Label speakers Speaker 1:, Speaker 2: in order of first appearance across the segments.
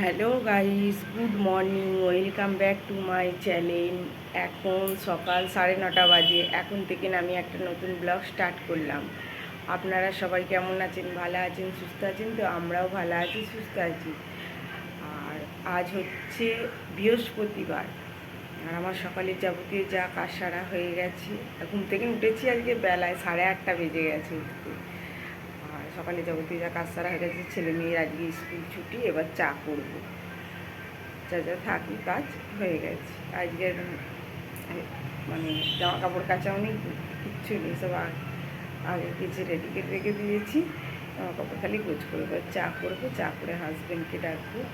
Speaker 1: Hello guys, good morning, welcome back to my channel. এখন সকাল সাড়ে নটা বাজে, এখন থেকে আমি একটা নতুন ব্লগ স্টার্ট করলাম। আপনারা সবাই কেমন আছেন? ভালো আছেন? সুস্থ আছেন? তো আমরাও ভালো আছি, সুস্থ আছি। আর আজ হচ্ছে বৃহস্পতিবার। আর আমার সকালের যাবতীয় যা কাজ সারা হয়ে গেছে। ঘুম থেকে উঠেছি আজকে বেলায়, সাড়ে আটটা বেজে গেছে সকালে যাবতীয় যা কাজ সারা হয়ে গেছে, ছেলে মেয়ের আজকে স্কুল ছুটি, এবার চা করব। যা যা থাকি কাজ হয়ে গেছে। আজকের মানে জামা কাপড় কাচাও নেই, কিচ্ছু নেই, সব আগ- কিছু রেডি করে রেখে দিয়েছি। জামা কাপড় খালি গোছ করে, এবার চা করব, চা করে হাজব্যান্ডকে ডাকবো,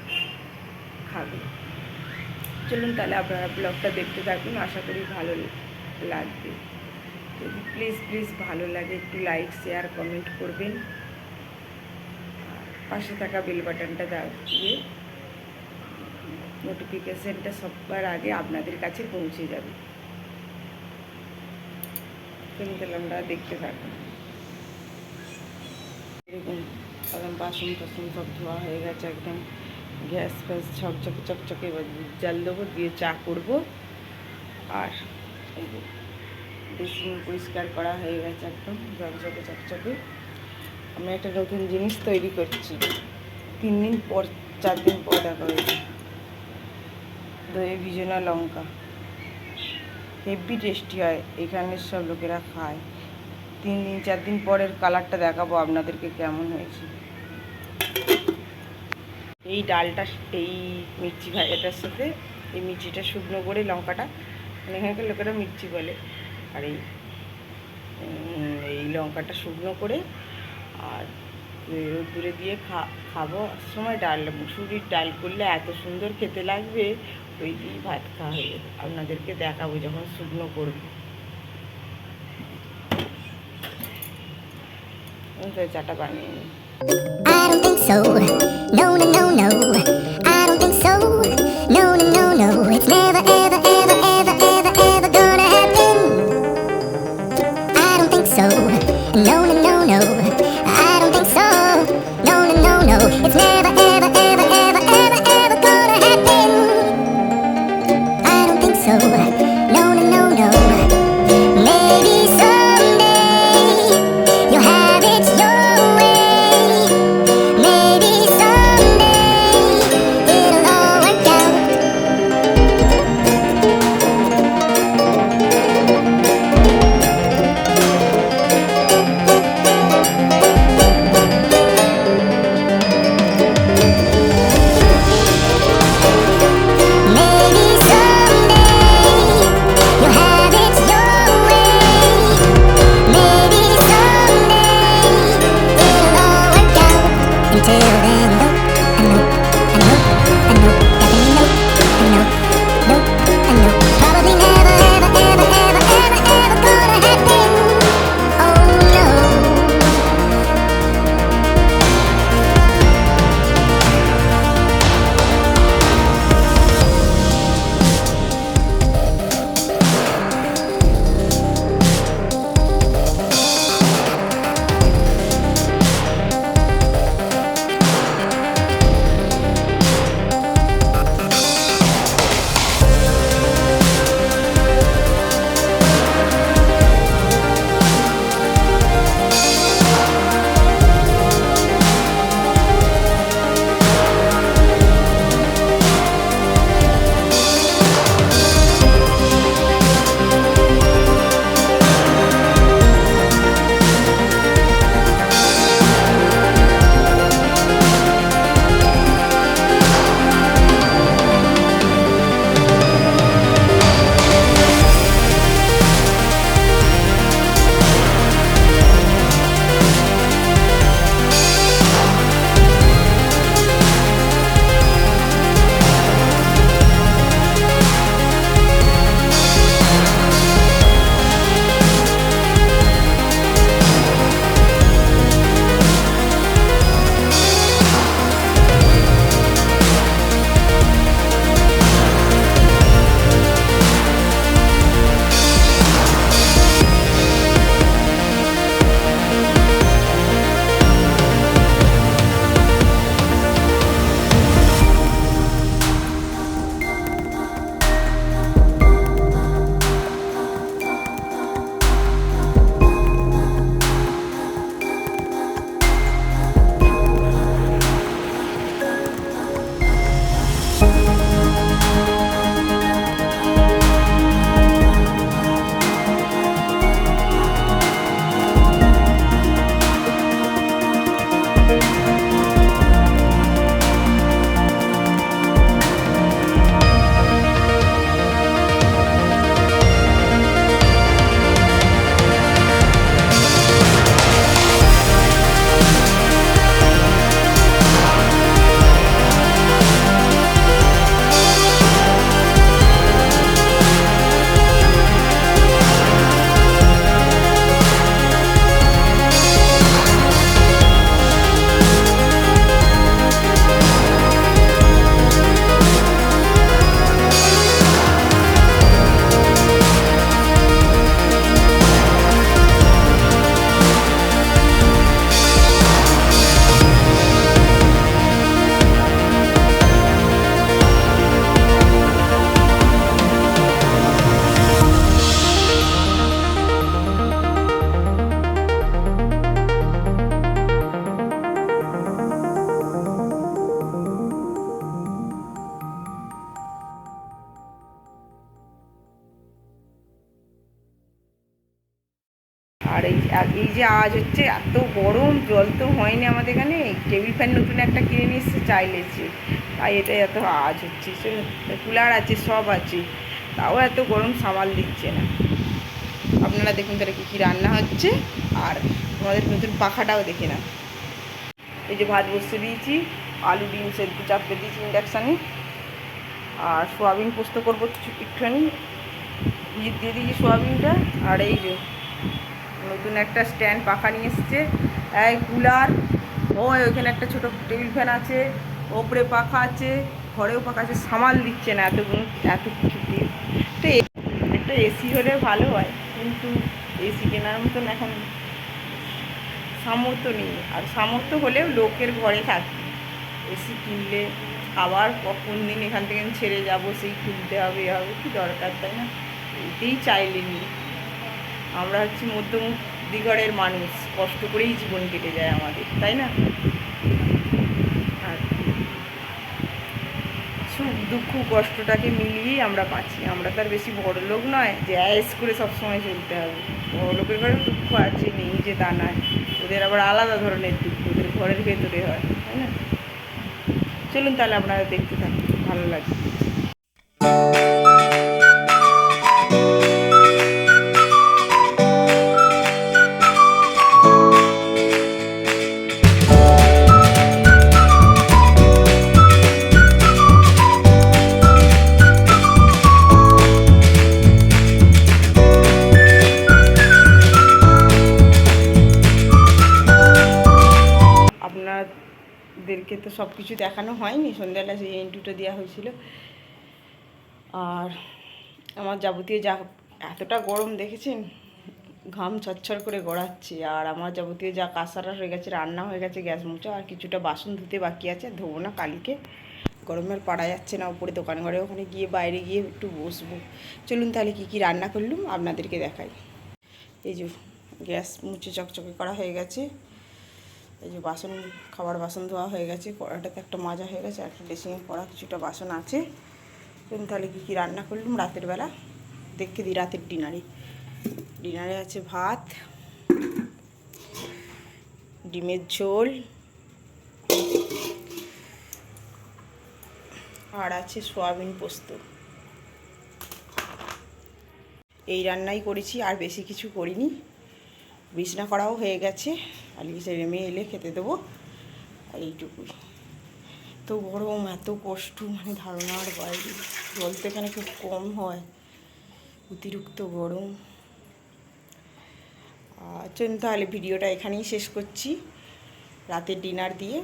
Speaker 1: খাবে। চলুন তাহলে আপনারা ব্লগটা দেখতে থাকুন, আশা করি ভালো লাগবে। যদি প্লিজ প্লিজ ভালো লাগে, একটু লাইক শেয়ার কমেন্ট করবেন। পাশে থাকা বেল বাটনটা দিয়ে নোটিফিকেশানটা সবার আগে আপনাদের কাছে পৌঁছে যাবে। আমরা দেখতে থাকুন এরকম একদম বাসন টাসন সব ধোয়া হয়ে গেছে একদম। গ্যাস ফ্যাস ঝকঝকে চকচকে এবার জাল দেবো, দিয়ে চা করব। আর যে পরিষ্কার করা হয়ে গেছে একদম, ঝকঝকে চকচকে আমি একটা নতুন জিনিস তৈরি করছি। তিন দিন পর, চার দিন পর দেখা হয়েছে। দই, ভিজনা লঙ্কা। হেভি টেস্টি হয় এখানের সব লোকেরা খায়। তিন দিন, চার দিন পরের কালারটা দেখাবো আপনাদেরকে কেমন হয়েছে। এই ডালটা, এই মির্চি ভাজাটার সাথে, এই মির্চিটা শুকনো করে লঙ্কাটা মানে এখানকার লোকেরা মির্চি বলে। আর এই এই লঙ্কাটা শুকনো করে আর রোদ্দুরে দিয়ে খা, খাব। সময় ডাল, মুসুরির ডাল করলে এত সুন্দর খেতে লাগবে। ওই দিয়েই ভাত খাওয়া হয়ে আপনাদেরকে দেখাবো যখন শুকনো করব। চাটা বানিয়ে নিই। যে আওয়াজ হচ্ছে, এত গরম, জল তো হয়নি আমাদের এখানে। টেবিল ফ্যান নতুন একটা কিনে নিয়ে এসছে চাইলেছে তাই এটা এত আওয়াজ হচ্ছে কুলার আছে, সব আছে। তাও এত গরম, সামাল দিচ্ছে না। আপনারা দেখুন তাহলে কী কী রান্না হচ্ছে, আর আমাদের নতুন পাখাটাও দেখে না এই যে ভাত বসতে দিয়েছি, আলু, ডিম সেদ্ধ চাপতে দিয়েছি ইন্ডাকশানে। আর সোয়াবিন পোস্ত করব একটুখানি। দিয়ে দিয়েছি সোয়াবিনটা, আর এই যে নতুন একটা স্ট্যান্ড পাখা নিয়ে এসছে। এই কুলার ও ওইখানে একটা ছোটো টেবিল ফ্যান আছে, ওপরে পাখা আছে, ঘরেও পাখা আছে, সামাল দিচ্ছে না এতগুলো এত কিছু দিয়ে। তো একটা এসি হলে ভালো হয়, কিন্তু এসি কেনার মতন এখন সামর্থ্য নেই। আর সামর্থ্য হলেও লোকের ঘরে থাকি। এসি কিনলে আবার কখন দিন এখান থেকে ছেড়ে যাব, সেই কিনতে হবে হবে, কি দরকার, তাই না? এতেই চাইলে নি আমরা হচ্ছি মধ্যমুক্তি ঘরের মানুষ, কষ্ট করেই জীবন কেটে যায় আমাদের, তাই না? সুখ দুঃখ কষ্টটাকে মিলিয়েই আমরা বাঁচি। আমরা তার বেশি বড় লোক নয় যে অ্যাস করে সবসময় চলতে হবে। বড় লোকের ঘরে দুঃখ আছে, নেই যে তা নয়। ওদের আবার আলাদা ধরনের দুঃখ, ওদের ঘরের ভেতরে হয়, তাই না? চলুন তাহলে আপনারা দেখতে থাকুন, ভালো লাগবে। কিছু দেখানো হয়নি, সন্ধ্যাবেলা সেই ইন্টুটা দেওয়া হয়েছিল। আর আমার যাবতীয় যা এতটা গরম দেখেছেন, ঘাম ছচ্ছর করে গড়াচ্ছে। আর আমার যাবতীয় যা কাঁসারা হয়ে গেছে, রান্না হয়ে গেছে, গ্যাস মোচা আর কিছুটা বাসন ধুতে বাকি আছে, ধোবো না কালকে। গরমের পাড়া যাচ্ছে না উপরে দোকান ঘরে, ওখানে গিয়ে বাইরে গিয়ে একটু বসবো। চলুন তাহলে কী কী রান্না করলুম, আপনাদেরকে দেখাই। এই যে গ্যাস মুছে চকচকে করা হয়ে গেছে। এই যে বাসন, খাবার বাসন ধোয়া হয়ে গেছে কড়াটাতে একটা মাজা হয়ে গেছে, একটা ড্রেসিংয়ে পড়া কিছুটা বাসন আছে। তুমি তাহলে কী কী রান্না করলাম রাতের বেলা। দেখে দিই রাতের ডিনারে ডিনারে আছে ভাত, ডিমের ঝোল, আর আছে সোয়াবিন পোস্ত। এই রান্নাই করেছি, আর বেশি কিছু করিনি। বিছনা করাও হয়ে গেছে। ছেলে মেয়ে এলে খেতে দেবো। আর এইটুকুই। এত গরম, এত কষ্ট মানে ধারণার বাইরে। জল তো এখানে খুব কম হয়। অতিরিক্ত গরম। চলুন তাহলে ভিডিওটা এখানেই শেষ করছি। রাতের ডিনার দিয়ে।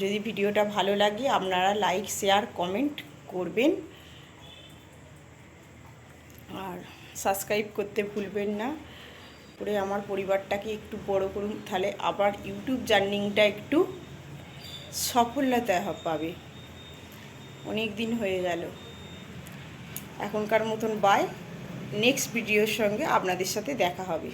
Speaker 1: যদি ভিডিওটা ভালো লাগে, আপনারা লাইক, শেয়ার, কমেন্ট করবেন। আর সাবস্ক্রাইব করতে ভুলবেন না। করে আমার পরিবারটাকে একটু বড় করুন, তাহলে আবার ইউটিউব জার্নিংটা একটু সফলতা পাবে। অনেক দিন হয়ে গেল। এখনকার মতন বাই নেক্সট ভিডিওর সঙ্গে আপনাদের সাথে দেখা হবে।